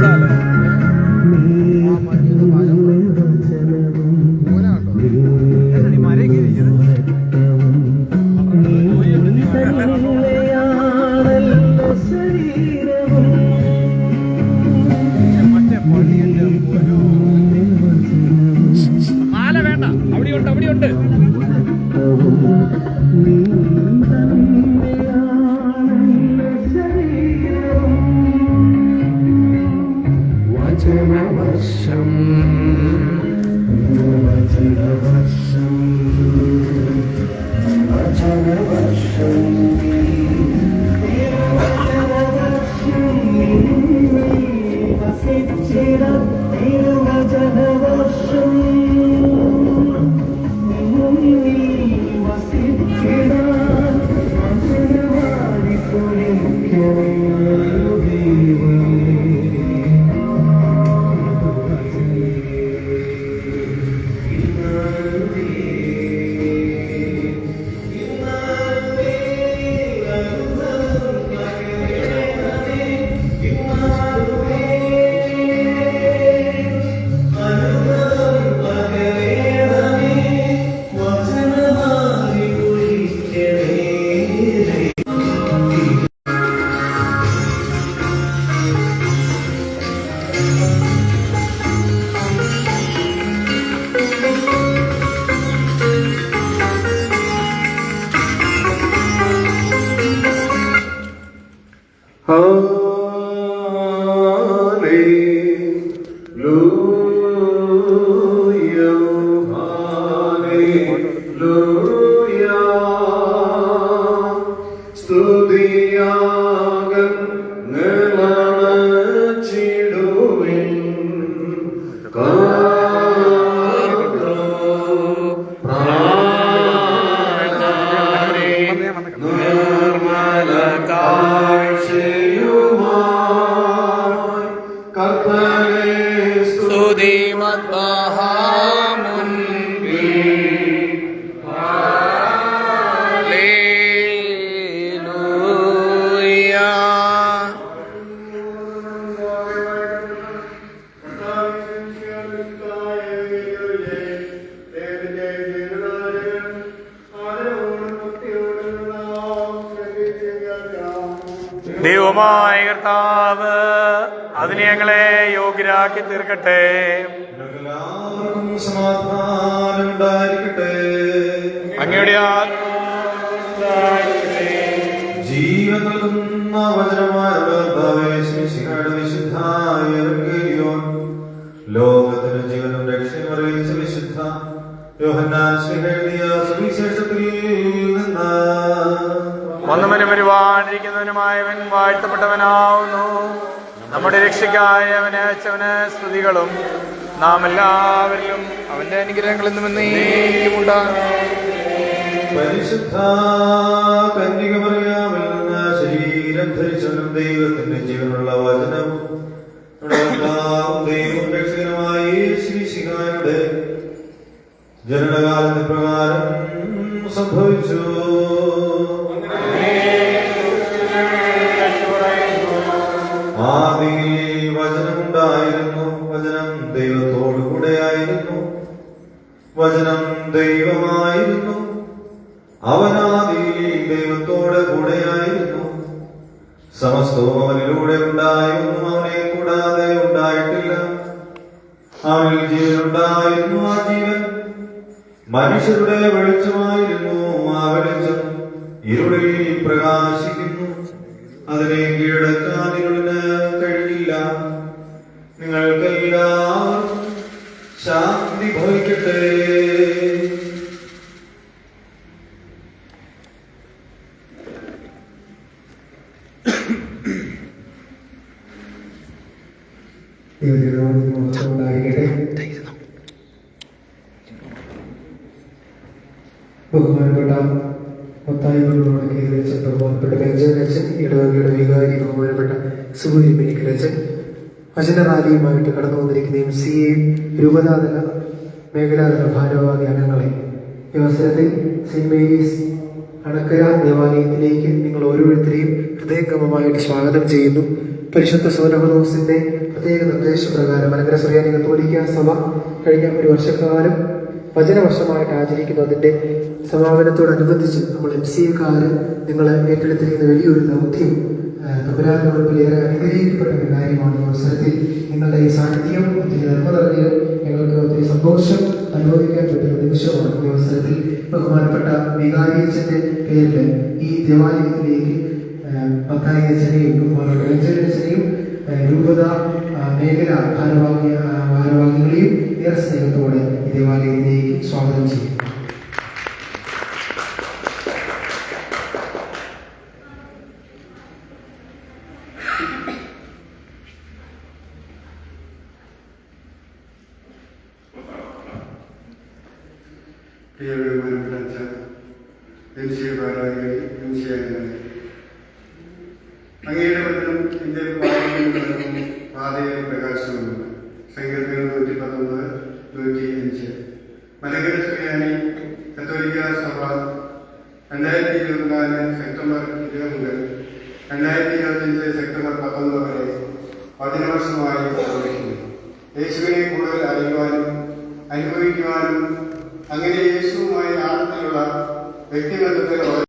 Salah. 아. ദൈവമായ കർത്താവ് അതിനെ ഞങ്ങളെ യോഗ്യരാക്കി തീർക്കട്ടെ. അങ്ങയുടെ ജീവൻ നൽകുന്ന വചനമായ ലോകത്തിന് ജീവനും രക്ഷയും അറിയിച്ച വിശുദ്ധ യോഹന്നാൻ എഴുതിയ സുവിശേഷത്തിൽ നിന്ന് വന്നവനും വരുവാനിരിക്കുന്നവനുമായവൻ വാഴ്ത്തപ്പെട്ടവനാവുന്നു. നമ്മുടെ രക്ഷയ്ക്കായ അവനെ അയച്ചവന് സ്തുതികളും. നാം എല്ലാവരിലും അവന്റെ എന്നേക്കുമുണ്ടാകും പരിശുദ്ധ ജീവനുള്ള രക്ഷകനുമായി ശ്രീശിഖായുടെ ജനനകാലത്തിന് പ്രകാരം സംഭവിച്ചു. കൂടെയായിരുന്നു. വചനം ദൈവമായിരുന്നു. അവനാദിയിൽ ദൈവത്തോടെ കൂടെയായിരുന്നു. സമസ്തവും അവനിലൂടെ ഉണ്ടായിരുന്നു. അവനെ കൂടാതെ ഉണ്ടായിട്ടില്ല. അവനിൽ ജീവനുണ്ടായിരുന്നു ആ ജീവൻ. മനുഷ്യരുടെ വെളിച്ചമായിരുന്നു. ആ വെളിച്ചം ഇരുളിൽ പ്രകാശിക്കുന്നു. അതിനെ കീഴടക്കാൻ ഇരുളിന് കഴിഞ്ഞില്ല. നിങ്ങൾക്കെല്ലാവർക്കും ഉണ്ടായിരിക്കട്ടെ ബഹുമാനപ്പെട്ട മൊത്തായ്മകളോട് കേന്ദ്രീകരിച്ച ബഹുമാനപ്പെട്ട ബെഞ്ചമിനച്ചൻ ഇടവകയുടെ വികാരി ബഹുമാനപ്പെട്ട സുബൂരി മെനിക്കലച്ചൻ വചനറാലിയുമായിട്ട് കടന്നു വന്നിരിക്കുന്ന എം സി എ രൂപതാതല മേഖലാതല ഭാരവാഹി അംഗങ്ങളെ ഈ അവസരത്തിൽ സെന്റ് മേരീസ് അണക്കര ദേവാലയത്തിലേക്ക് നിങ്ങൾ ഓരോരുത്തരെയും ഹൃദയംഗമമായിട്ട് സ്വാഗതം ചെയ്യുന്നു. പരിശുദ്ധ സൗരഭദോസിന്റെ പ്രത്യേക നിർദ്ദേശപ്രകാരം മലങ്കര സുറിയാനി കത്തോലിക്ക സഭ കഴിഞ്ഞ ഒരു വർഷക്കാലം വചനവർഷമായിട്ട് ആചരിക്കുന്നു. അതിന്റെ സമാപനത്തോടനുബന്ധിച്ച് നമ്മൾ എം സി എക്കാർ നിങ്ങൾ ഏറ്റെടുത്തിരിക്കുന്ന വലിയൊരു ദൗത്യം തമ്പുരാന്റെ അനുഗ്രഹിക്കപ്പെടുന്ന കാര്യമാണ് ഈ അവസരത്തിൽ നിങ്ങളുടെ ഈ സാന്നിധ്യം. ഒത്തിരി നന്മ നിറഞ്ഞത് ഞങ്ങൾക്ക് ഒത്തിരി സന്തോഷം അനുഭവിക്കാൻ പറ്റുന്ന നിമിഷമാണ് ഈ അവസരത്തിൽ ബഹുമാനപ്പെട്ട വികാരിയച്ഛന്റെ പേരിൽ ഈ ദേവാലയത്തിലേക്ക് പത്തായി അച്ഛനെയും ബഹുമാനപ്പെട്ട രഞ്ജനച്ഛനെയും രൂപത മേഖല ഭാരവാഹി ഭാരവാഹികളെയും ഏറെ സ്നേഹത്തോടെ ദേവാലയത്തിലേക്ക് സ്വാഗതം ചെയ്യും. പ്രിയ ബഹുമാനപ്പെട്ട അച്ഛൻ എം സി എ ഭാരവാഹികളെ എം സി അംഗങ്ങളെ അങ്ങയുടെ വചനം എന്റെ പാതയും പാതയെ പ്രകാശനമാണ് സങ്കീർത്തനം നൂറ്റി പത്തൊമ്പത് നൂറ്റി അഞ്ച്. മലകര ശ്രീയാനി കത്തോലിക്ക സഭ രണ്ടായിരത്തി ഇരുപത്തിനാല് സെപ്റ്റംബർ ഇരുപത് മുതൽ രണ്ടായിരത്തി ഇരുപത്തിയഞ്ച് സെപ്റ്റംബർ പത്തൊമ്പത് വരെ പതിനവർഷമായി പ്രവർത്തിക്കുന്നു. യേശുവിനെ കൂടുതൽ അറിയുവാനും അനുഭവിക്കുവാനും അങ്ങനെ യേശുവുമായി ആഴത്തിലുള്ള വ്യക്തിബന്ധത്തിൽ